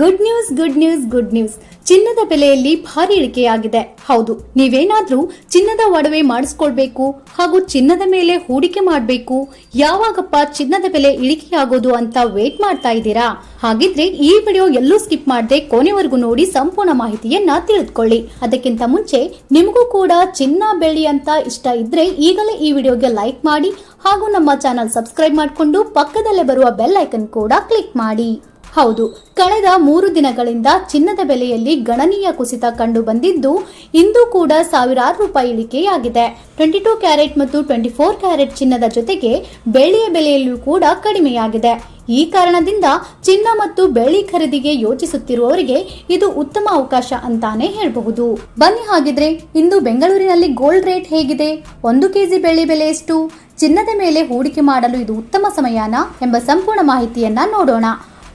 Good news good news good news ಚಿನ್ನದ ಬೆಲೆಯಲ್ಲಿ ಭಾರಿ ಇಳಿಕೆಯಾಗಿದೆ. ಹೌದು, ನೀವೇನಾದ್ರೂ ಚಿನ್ನದ ಒಡವೆ ಮಾಡಿಸ್ಕೊಳ್ಬೇಕು ಹಾಗೂ ಚಿನ್ನದ ಮೇಲೆ ಹೂಡಿಕೆ ಮಾಡಬೇಕು. ಯಾವಾಗಪ್ಪ ಚಿನ್ನದ ಬೆಲೆ ಇಳಿಕೆಯಾಗೋದು ಅಂತ ವೇಟ್ ಮಾಡ್ತಾ ಇದ್ದೀರಾ? ಹಾಗಿದ್ರೆ ಈ ವಿಡಿಯೋ ಎಲ್ಲೂ ಸ್ಕಿಪ್ ಮಾಡದೆ ಕೊನೆವರೆಗೂ ನೋಡಿ ಸಂಪೂರ್ಣ ಮಾಹಿತಿಯನ್ನ ತಿಳಿದುಕೊಳ್ಳಿ. ಅದಕ್ಕಿಂತ ಮುಂಚೆ ನಿಮಗೂ ಕೂಡ ಚಿನ್ನ ಬೆಳ್ಳಿ ಅಂತ ಇಷ್ಟ ಇದ್ರೆ ಈಗಲೇ ಈ ವಿಡಿಯೋಗೆ ಲೈಕ್ ಮಾಡಿ ಹಾಗೂ ನಮ್ಮ ಚಾನಲ್ ಸಬ್ಸ್ಕ್ರೈಬ್ ಮಾಡಿಕೊಂಡು ಪಕ್ಕದಲ್ಲೇ ಬರುವ ಬೆಲ್ ಐಕನ್ ಕೂಡ ಕ್ಲಿಕ್ ಮಾಡಿ. ಹೌದು, ಕಳೆದ ಮೂರು ದಿನಗಳಿಂದ ಚಿನ್ನದ ಬೆಲೆಯಲ್ಲಿ ಗಣನೀಯ ಕುಸಿತ ಕಂಡು ಬಂದಿದ್ದು, ಇಂದು ಕೂಡ ಸಾವಿರಾರು ರೂಪಾಯಿ ಇಳಿಕೆಯಾಗಿದೆ. ಟ್ವೆಂಟಿ ಟೂ ಕ್ಯಾರೆಟ್ ಮತ್ತು ಟ್ವೆಂಟಿ ಫೋರ್ ಕ್ಯಾರೆಟ್ ಚಿನ್ನದ ಜೊತೆಗೆ ಬೆಳ್ಳಿಯ ಬೆಲೆಯಲ್ಲೂ ಕೂಡ ಕಡಿಮೆಯಾಗಿದೆ. ಈ ಕಾರಣದಿಂದ ಚಿನ್ನ ಮತ್ತು ಬೆಳ್ಳಿ ಖರೀದಿಗೆ ಯೋಚಿಸುತ್ತಿರುವವರಿಗೆ ಇದು ಉತ್ತಮ ಅವಕಾಶ ಅಂತಾನೆ ಹೇಳಬಹುದು. ಬನ್ನಿ ಹಾಗಿದ್ರೆ, ಇಂದು ಬೆಂಗಳೂರಿನಲ್ಲಿ ಗೋಲ್ಡ್ ರೇಟ್ ಹೇಗಿದೆ? ಒಂದು ಕೆಜಿ ಬೆಳ್ಳಿ ಬೆಲೆ ಎಷ್ಟು? ಚಿನ್ನದ ಮೇಲೆ ಹೂಡಿಕೆ ಮಾಡಲು ಇದು ಉತ್ತಮ ಸಮಯನಾ ಎಂಬ ಸಂಪೂರ್ಣ ಮಾಹಿತಿಯನ್ನ ನೋಡೋಣ.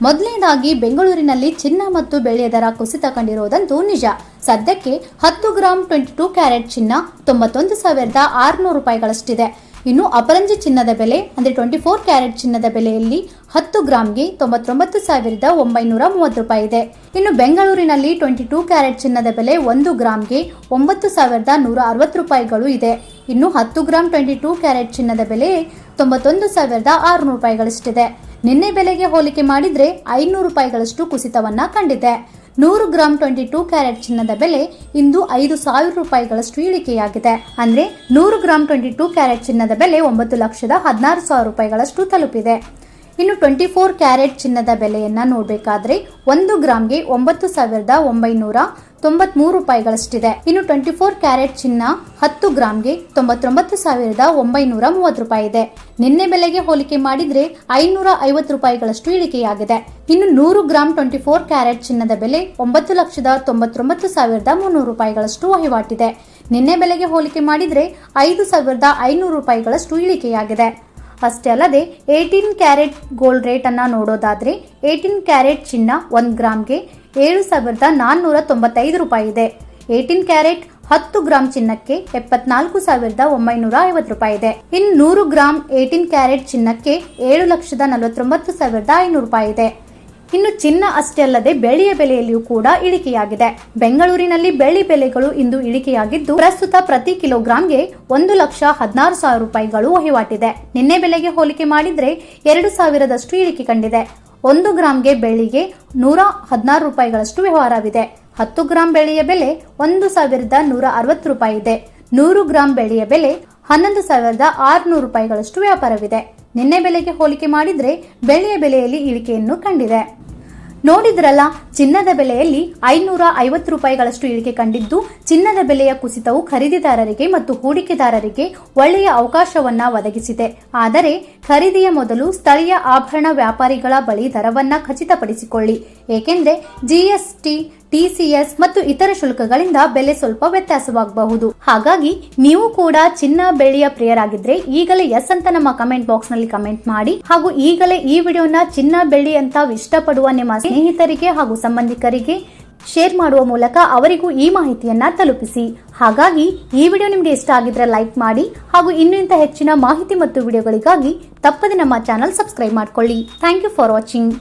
ಮೊದಲನೇದಾಗಿ ಬೆಂಗಳೂರಿನಲ್ಲಿ ಚಿನ್ನ ಮತ್ತು ಬೆಳ್ಳಿಯ ದರ ಕುಸಿತ ಕಂಡಿರುವುದಂತೂ ನಿಜ. ಸದ್ಯಕ್ಕೆ ಹತ್ತು ಗ್ರಾಂ ಟ್ವೆಂಟಿ ಟೂ ಕ್ಯಾರೆಟ್ ಚಿನ್ನ ತೊಂಬತ್ತೊಂದು ಸಾವಿರದ ಆರುನೂರು ರೂಪಾಯಿಗಳಷ್ಟಿದೆ. ಇನ್ನು ಅಪರಂಜಿ ಚಿನ್ನದ ಬೆಲೆ, ಅಂದರೆ ಟ್ವೆಂಟಿ ಫೋರ್ ಕ್ಯಾರೆಟ್ ಚಿನ್ನದ ಬೆಲೆಯಲ್ಲಿ ಹತ್ತು ಗ್ರಾಂಗೆ ತೊಂಬತ್ತೊಂಬತ್ತು ಸಾವಿರದ ಒಂಬೈನೂರ ಮೂವತ್ತು ರೂಪಾಯಿ ಇದೆ. ಇನ್ನು ಬೆಂಗಳೂರಿನಲ್ಲಿ ಟ್ವೆಂಟಿ ಟೂ ಕ್ಯಾರೆಟ್ ಚಿನ್ನದ ಬೆಲೆ ಒಂದು ಗ್ರಾಂಗೆ ಒಂಬತ್ತು ಸಾವಿರದ ನೂರ ಅರವತ್ತು ರೂಪಾಯಿಗಳು ಇದೆ. ಇನ್ನು ಹತ್ತು ಗ್ರಾಂ ಟ್ವೆಂಟಿ ಟೂ ಕ್ಯಾರೆಟ್ ಚಿನ್ನದ ಬೆಲೆ ತೊಂಬತ್ತೊಂದು ಸಾವಿರದ ಆರುನೂರು ರೂಪಾಯಿಗಳಷ್ಟಿದೆ. ನಿನ್ನೆ ಬೆಲೆಗೆ ಹೋಲಿಕೆ ಮಾಡಿದರೆ ಐನೂರು ರೂಪಾಯಿಗಳಷ್ಟು ಕುಸಿತವನ್ನ ಕಂಡಿದೆ. ನೂರು ಗ್ರಾಂ ಟ್ವೆಂಟಿ ಟೂ ಕ್ಯಾರೆಟ್ ಚಿನ್ನದ ಬೆಲೆ ಇಂದು ಐದು ಸಾವಿರ ರೂಪಾಯಿಗಳಷ್ಟು ಇಳಿಕೆಯಾಗಿದೆ. ಅಂದ್ರೆ ನೂರು ಗ್ರಾಂ ಟ್ವೆಂಟಿ ಟೂ ಕ್ಯಾರೆಟ್ ಚಿನ್ನದ ಬೆಲೆ ಒಂಬತ್ತು ಲಕ್ಷದ ಹದಿನಾರು ಸಾವಿರ ರೂಪಾಯಿಗಳಷ್ಟು ತಲುಪಿದೆ. ಇನ್ನು ಟ್ವೆಂಟಿ ಫೋರ್ ಕ್ಯಾರೆಟ್ ಚಿನ್ನದ ಬೆಲೆಯನ್ನ ನೋಡಬೇಕಾದ್ರೆ ಒಂದು ಗ್ರಾಮ್ಗೆ ಒಂಬತ್ತು ಸಾವಿರದ ಒಂಬೈನೂರ ತೊಂಬತ್ಮೂರು ರೂಪಾಯಿಗಳಷ್ಟಿದೆ. ಇನ್ನು ಟ್ವೆಂಟಿ ಫೋರ್ ಕ್ಯಾರೆಟ್ ಚಿನ್ನ ಹತ್ತು ಗ್ರಾಂಗೆ ತೊಂಬತ್ತೊಂಬತ್ತು ಸಾವಿರದ ಒಂಬೈನೂರ ಮೂವತ್ತು ರೂಪಾಯಿ ಇದೆ ನಿನ್ನೆ ಬೆಲೆಗೆ ಹೋಲಿಕೆ ಮಾಡಿದ್ರೆ ಐನೂರ ಐವತ್ತು ರೂಪಾಯಿಗಳಷ್ಟು ಇಳಿಕೆಯಾಗಿದೆ. ಇನ್ನು ನೂರು ಗ್ರಾಂ ಟ್ವೆಂಟಿ ಫೋರ್ ಕ್ಯಾರೆಟ್ ಚಿನ್ನದ ಬೆಲೆ ಒಂಬತ್ತು ಲಕ್ಷದ ತೊಂಬತ್ತೊಂಬತ್ತು ಸಾವಿರದ ಮುನ್ನೂರು ರೂಪಾಯಿಗಳಷ್ಟು ವಹಿವಾಟಿದೆ. ನಿನ್ನೆ ಬೆಲೆಗೆ ಹೋಲಿಕೆ ಮಾಡಿದ್ರೆ ಐದು ಸಾವಿರದ ಐನೂರು ರೂಪಾಯಿಗಳಷ್ಟು ಇಳಿಕೆಯಾಗಿದೆ. ಅಷ್ಟೇ ಅಲ್ಲದೆ ಏಯ್ಟೀನ್ ಕ್ಯಾರೆಟ್ ಗೋಲ್ಡ್ ರೇಟ್ ಅನ್ನ ನೋಡೋದಾದ್ರೆ ಏಯ್ಟೀನ್ ಕ್ಯಾರೆಟ್ ಚಿನ್ನ ಒಂದು ಗ್ರಾಮ್ಗೆ ಏಳು ಸಾವಿರದ ನಾನ್ನೂರ ತೊಂಬತ್ತೈದು ರೂಪಾಯಿ ಇದೆ. ಏಯ್ಟೀನ್ ಕ್ಯಾರೆಟ್ ಹತ್ತು ಗ್ರಾಮ್ ಚಿನ್ನಕ್ಕೆ ಎಪ್ಪತ್ನಾಲ್ಕು ಸಾವಿರದ ಒಂಬೈನೂರ ಐವತ್ತು ರೂಪಾಯಿ ಇದೆ. ಇನ್ನು ನೂರು ಗ್ರಾಮ್ ಏಯ್ಟೀನ್ ಕ್ಯಾರೆಟ್ ಚಿನ್ನಕ್ಕೆ ಏಳು ಲಕ್ಷದ ನಲವತ್ತೊಂಬತ್ತು ಸಾವಿರದ ಐನೂರು ರೂಪಾಯಿ ಇದೆ. ಇನ್ನು ಚಿನ್ನ ಅಷ್ಟೇ ಅಲ್ಲದೆ ಬೆಳ್ಳಿಯ ಬೆಲೆಯಲ್ಲಿಯೂ ಕೂಡ ಇಳಿಕೆಯಾಗಿದೆ. ಬೆಂಗಳೂರಿನಲ್ಲಿ ಬೆಳ್ಳಿ ಬೆಲೆಗಳು ಇಂದು ಇಳಿಕೆಯಾಗಿದ್ದು, ಪ್ರಸ್ತುತ ಪ್ರತಿ ಕಿಲೋಗ್ರಾಂಗೆ ಒಂದು ಲಕ್ಷ ಹದಿನಾರು ಸಾವಿರ ರೂಪಾಯಿಗಳು ವಹಿವಾಟಿದೆ. ನಿನ್ನೆ ಬೆಲೆಗೆ ಹೋಲಿಕೆ ಮಾಡಿದ್ರೆ ಎರಡು ಸಾವಿರದಷ್ಟು ಇಳಿಕೆ ಕಂಡಿದೆ. ಒಂದು ಗ್ರಾಂಗೆ ಬೆಳ್ಳಿಗೆ ನೂರ ಹದಿನಾರು ರೂಪಾಯಿಗಳಷ್ಟು ವ್ಯವಹಾರವಿದೆ. ಹತ್ತು ಗ್ರಾಂ ಬೆಳ್ಳಿಯ ಬೆಲೆ ಒಂದು ಸಾವಿರದ ನೂರ ಅರವತ್ತು ರೂಪಾಯಿ ಇದೆ. ನೂರು ಗ್ರಾಂ ಬೆಳ್ಳಿಯ ಬೆಲೆ ಹನ್ನೊಂದು ಸಾವಿರದ ಆರುನೂರು ರೂಪಾಯಿಗಳಷ್ಟು ವ್ಯಾಪಾರವಿದೆ. ನಿನ್ನೆ ಬೆಲೆಗೆ ಹೋಲಿಕೆ ಮಾಡಿದರೆ ಬೆಳೆಯ ಬೆಲೆಯಲ್ಲಿ ಇಳಿಕೆಯನ್ನು ಕಂಡಿದೆ. ನೋಡಿದ್ರಲ್ಲ, ಚಿನ್ನದ ಬೆಲೆಯಲ್ಲಿ ಐನೂರ ಐವತ್ತು ರೂಪಾಯಿಗಳಷ್ಟು ಇಳಿಕೆ ಕಂಡಿದ್ದು, ಚಿನ್ನದ ಬೆಲೆಯ ಕುಸಿತವು ಖರೀದಿದಾರರಿಗೆ ಮತ್ತು ಹೂಡಿಕೆದಾರರಿಗೆ ಒಳ್ಳೆಯ ಅವಕಾಶವನ್ನ ಒದಗಿಸಿದೆ. ಆದರೆ, ಖರೀದಿಯ ಮೊದಲು ಸ್ಥಳೀಯ ಆಭರಣ ವ್ಯಾಪಾರಿಗಳ ಬಳಿ ದರವನ್ನ ಖಚಿತಪಡಿಸಿಕೊಳ್ಳಿ. ಏಕೆಂದರೆ ಜಿಎಸ್ಟಿ ಟಿಸಿಎಸ್ ಮತ್ತು ಇತರ ಶುಲ್ಕಗಳಿಂದ ಬೆಲೆ ಸ್ವಲ್ಪ ವ್ಯತ್ಯಾಸವಾಗಬಹುದು. ಹಾಗಾಗಿ ನೀವು ಕೂಡ ಚಿನ್ನ ಬೆಳ್ಳಿಯ ಪ್ರಿಯರಾಗಿದ್ರೆ ಈಗಲೇ ಎಸ್ ಅಂತ ನಮ್ಮ ಕಮೆಂಟ್ ಬಾಕ್ಸ್ನಲ್ಲಿ ಕಮೆಂಟ್ ಮಾಡಿ ಹಾಗೂ ಈಗಲೇ ಈ ವಿಡಿಯೋನ ಚಿನ್ನ ಬೆಳ್ಳಿ ಅಂತ ಇಷ್ಟಪಡುವ ನಿಮ್ಮ ಸ್ನೇಹಿತರಿಗೆ ಹಾಗೂ ಸಂಬಂಧಿಕರಿಗೆ ಶೇರ್ ಮಾಡುವ ಮೂಲಕ ಅವರಿಗೂ ಈ ಮಾಹಿತಿಯನ್ನ ತಲುಪಿಸಿ. ಹಾಗಾಗಿ ಈ ವಿಡಿಯೋ ನಿಮಗೆ ಇಷ್ಟ ಆಗಿದ್ರೆ ಲೈಕ್ ಮಾಡಿ ಹಾಗೂ ಇನ್ನು ಇಂಥ ಹೆಚ್ಚಿನ ಮಾಹಿತಿ ಮತ್ತು ವಿಡಿಯೋಗಳಿಗಾಗಿ ತಪ್ಪದೆ ನಮ್ಮ ಚಾನಲ್ ಸಬ್ಸ್ಕ್ರೈಬ್ ಮಾಡ್ಕೊಳ್ಳಿ. Thank you for watching